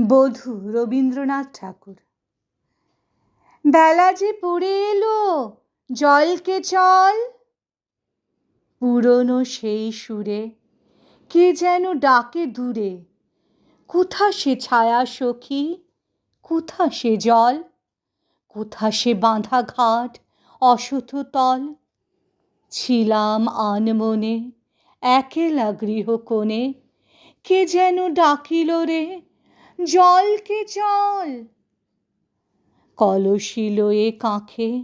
বধূ রবীন্দ্রনাথ ঠাকুর। বেলা যে পড়ে এলো জলকে চল? পুরনো সেই সুরে কে যেন ডাকে দূরে? কোথা সে ছায়া সখী? কোথা সে জল? কোথা সে বাঁধা ঘাট অসথ তল? ছিলাম আনমনে, একেলা গৃহকোণে, কে যেন ডাকিল রে? জলকে চল? কলসি লয়ে কাঁখে,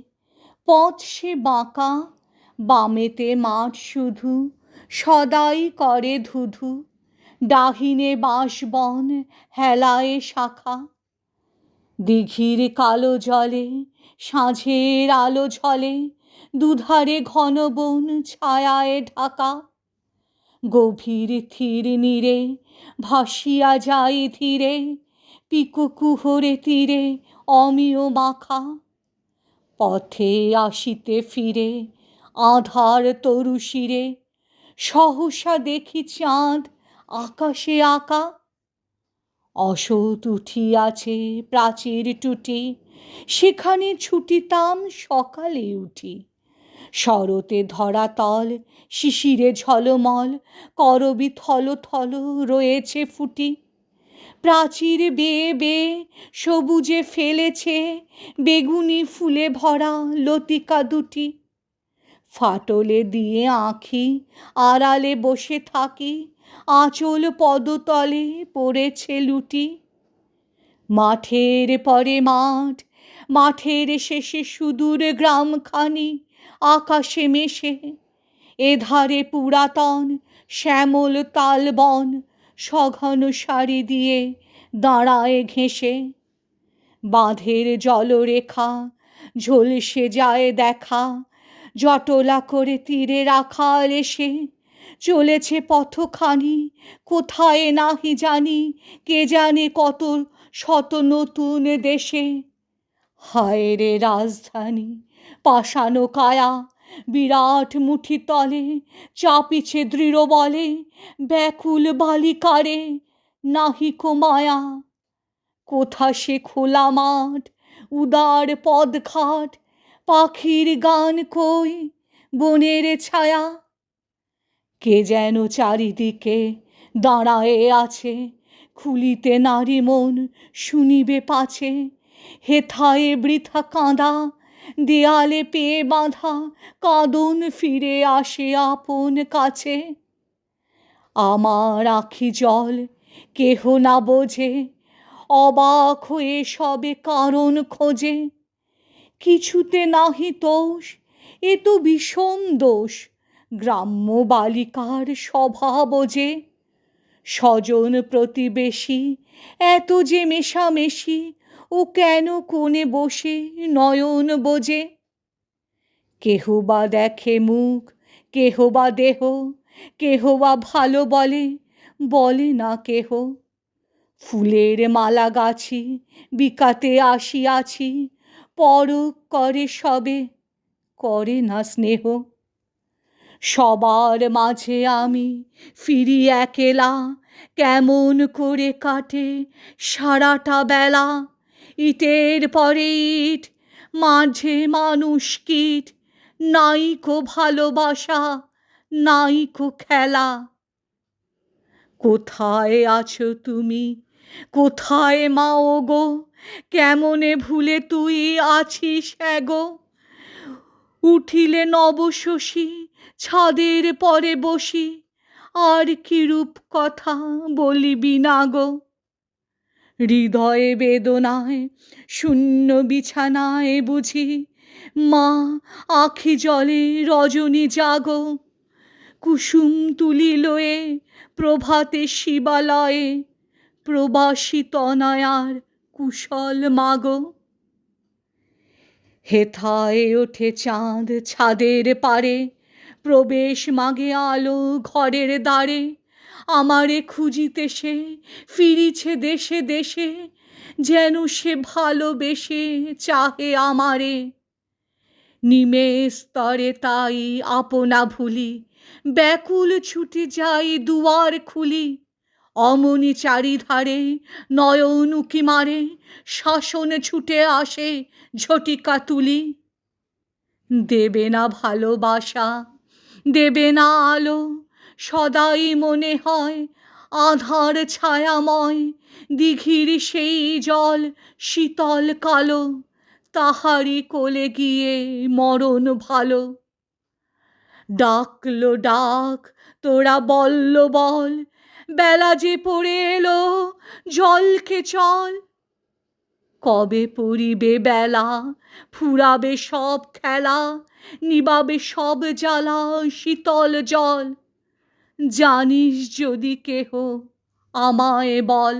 পথ সে বাঁকা, বামেতে মাঠ শুধু, সদাই করে ধুধু, ডাহিনে বাঁশবন, হেলায় শাখা। দিঘির কালো জলে, সাঁঝের আলো ঝলে, দুধারে ঘন বন ছায়ায় ঢাকা। গভীর থির নীরে, ভাসিয়া যায় ধীরে, পিকো কুহরে তীরে, অমিয় মাখা। পথে আসিতে ফিরে, আধার তরু শিরে, সহসা দেখি চাঁদ আকাশে আঁকা। অসৎ উঠিয়াছে প্রাচীর টুটি, সেখানে ছুটিতাম সকালে উঠি। শরতে ধরাতল শিশিরে ঝলমল, করবি থল থল রয়েছে ফুটি। প্রাচীর বেয়ে বেয়ে সবুজে ফেলেছে, বেগুনি ফুলে ভরা লতিকা দুটি। ফাটলে দিয়ে আঁখি, আড়ালে বসে থাকি, আঁচল পদতলে পড়েছে লুটি। মাঠের পরে মাঠ মাঠের শেষে সুদূর গ্রামখানি আকাশে মেশে। এধারে পুরাতন শ্যামল তালবন সঘন সারি দিয়ে দাঁড়ায় ঘেঁষে। বাঁধের জলরেখা ঝলসে যায় দেখা। জটলা করে তীরে রাখাল এসে। চলেছে পথখানি, কোথায় নাহি জানি, কে জানে কত শত নতুন দেশে। হায় রে রাজধানী, পাষাণ কায়া, বিরাট মুঠি তলে, চাপিছে দৃঢ় বলে, ব্যাকুল বালিকারে নাহিক মায়া। কোথা সে খোলা মাঠ, উদার পদঘাট, পাখির গান কই বনের ছায়া? কে যেন চারিদিকে দাঁড়ায়ে আছে, খুলিতে নারী মন শুনিবে পাছে হেথায়ে বৃথা কাঁদা, দেয়ালে পেয়ে বাঁধা, কাঁদন ফিরে আসে আপন কাছে। আমার আখি জল কেহ না বোঝে, অবাক হয়ে সবে কারণ খোঁজে। কিছুতে নাহি তোষ এ তো বিষম দোষ, গ্রাম্য বালিকার স্বভাব যে স্বজন প্রতিবেশী, এত যে মেশামেশি ও কেন কোণে বসে নয়ন বোঝে? কেহ বা দেখে মুখ, কেহ বা দেহ, কেহ বা ভালো বলে বলে না কেহ। ফুলের মালা গাছি, বিকাতে আসিয়াছি পরক করে সবে, করে না স্নেহ। সবার মাঝে আমি ফিরি একেলা, কেমন করে কাটে সারাটা বেলা ইটের পরে ইট, মাঝে মানুষ কীট নাইকো ভালোবাসা নাইকো খেলা। কোথায় আছো তুমি? কোথায় মা গো কেমনে ভুলে তুই আছিস গো উঠিলে নবশশী ছাদের পরে বসি, আর কিরূপ কথা বলিবি না গো? হৃদয়ে বেদনায়, শূন্য বিছানায় বুঝি, মা, আখি জলে রজনী জাগো। কুসুম তুলি লয়ে প্রভাতে শিবালয়ে, প্রবাসী তনয়ার কুশল মাগো। হেথায় ওঠে চাঁদ ছাদের পারে প্রবেশ মাগে আলো ঘরের দ্বারে। আমারে খুঁজিতে সে, ফিরিছে দেশে দেশে, যেন সে ভালোবেসে চাহে আমারে। নিমেষ স্তরে তাই আপনা ভুলি, ব্যাকুল ছুটি যাই দুয়ার খুলি। অমনি চারিধারে নয়ন উকি মারে, শাসন ছুটে আসে ঝটিকা তুলি। দেবে না ভালোবাসা, দেবে না আলো সদাই মনে হয় আধার ছায়াময়, দিঘির সেই জল শীতল কালো তাহারি কোলে গিয়ে মরণ ভালো। ডাকলো, ডাক, তোরা বলল, বল, বেলা যে পড়ে এলো, জলকে চল। কবে পড়িবে বেলা, ফুরাবে সব খেলা, নিবাবে সব জ্বালা শীতল জল। জানিস যদি কেহ আমায় বল।